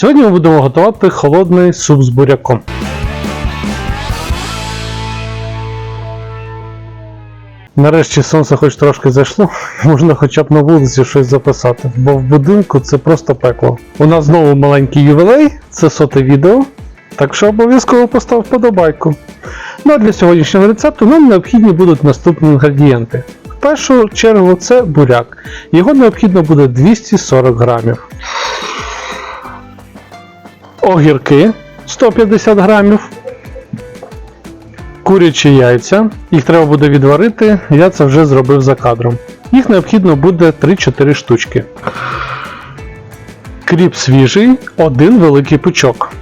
Сьогодні ми будемо готувати холодний суп з буряком. Нарешті сонце хоч трошки зайшло, можна хоча б на вулиці щось записати, бо в будинку це просто пекло. У нас знову маленький ювілей, це соте відео, так що обов'язково постав вподобайку. Ну а для сьогоднішнього рецепту нам необхідні будуть наступні інгредієнти. В першу чергу це буряк. Його необхідно буде 240 грамів. Огірки 150 грамів. Курячі яйця. Їх треба буде відварити, я це вже зробив за кадром. Їх необхідно буде 3-4 штучки. Кріп свіжий, один великий пучок.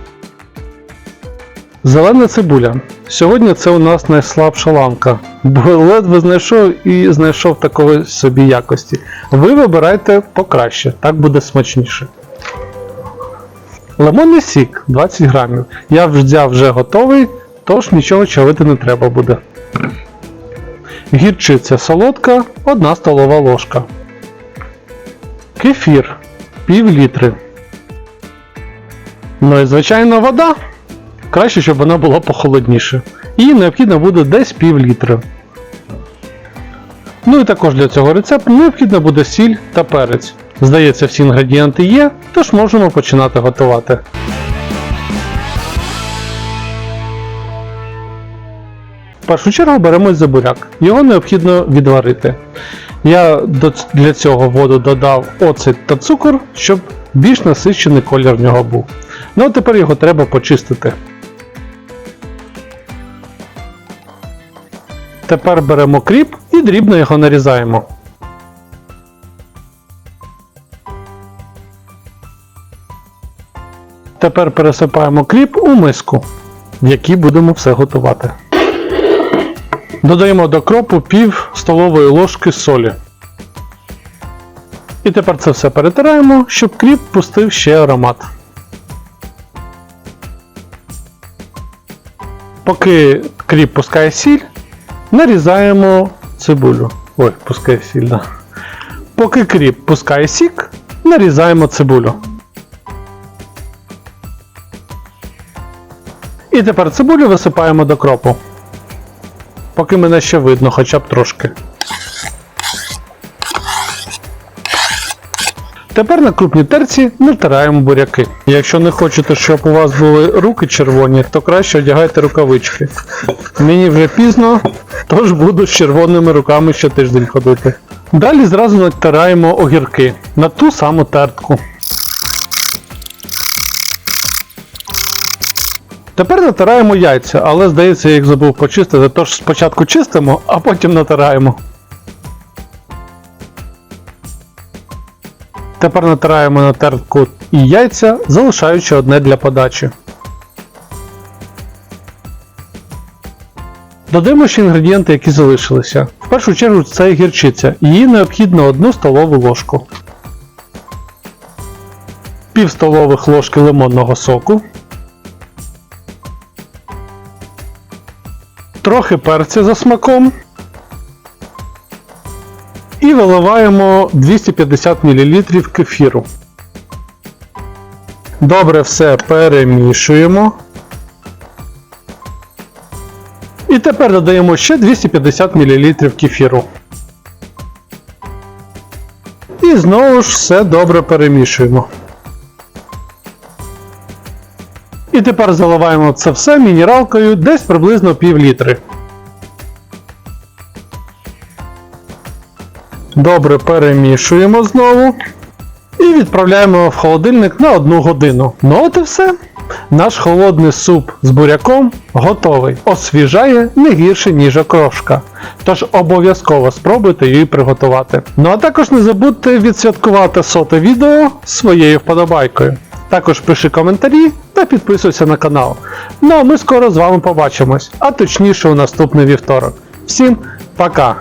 Зелена цибуля. Сьогодні це у нас найслабша ланка, бо ледве знайшов і знайшов такої собі якості. Ви вибирайте покраще, так буде смачніше. Лимонний сік 20 грамів. Я взяв вже готовий, тож нічого чавити не треба буде. Гірчиця солодка 1 столова ложка. Кефір пів літри. Ну і звичайно вода. Краще, щоб вона була похолодніше. Її необхідно буде десь пів літра. Ну і також для цього рецепту необхідно буде сіль та перець. Здається, всі інгредієнти є, тож можемо починати готувати. В першу чергу беремось за буряк. Його необхідно відварити. Я для цього воду додав оцет та цукор, щоб більш насичений колір в нього був. Ну а тепер його треба почистити. Тепер беремо кріп і дрібно його нарізаємо. Тепер пересипаємо кріп у миску, в якій будемо все готувати. Додаємо до кропу пів столової ложки солі. І тепер це все перетираємо, щоб кріп пустив ще аромат. Поки кріп пускає сіль, нарізаємо цибулю. Ой, пускає сіль, да. Поки кріп пускає сік, нарізаємо цибулю. І тепер цибулю висипаємо до кропу. Поки мене ще видно, хоча б трошки. Тепер на крупній терці натираємо буряки. Якщо не хочете, щоб у вас були руки червоні, то краще одягайте рукавички. Мені вже пізно, тож буду з червоними руками ще тиждень ходити. Далі зразу натираємо огірки на ту саму тертку. Тепер натираємо яйця, але здається, я їх забув почистити, тож спочатку чистимо, а потім натираємо. Тепер натираємо на тертку і яйця, залишаючи одне для подачі. Додаємо ще інгредієнти, які залишилися. В першу чергу це гірчиця. Її необхідно 1 столову ложку. Пів столових ложки лимонного соку. Трохи перця за смаком. І виливаємо 250 мл кефіру. Добре все перемішуємо. І тепер додаємо ще 250 мл кефіру. І знову ж все добре перемішуємо. І тепер заливаємо це все мінералкою десь приблизно пів літри. Добре перемішуємо знову. І відправляємо в холодильник на 1 годину. Ну от і все. Наш холодний суп з буряком готовий. Освіжає не гірше, ніж окрошка. Тож обов'язково спробуйте її приготувати. Ну а також не забудьте відсвяткувати соте відео своєю вподобайкою. Також пиши коментарі та підписуйся на канал. Ну а ми скоро з вами побачимось, а точніше у наступний вівторок. Всім пока!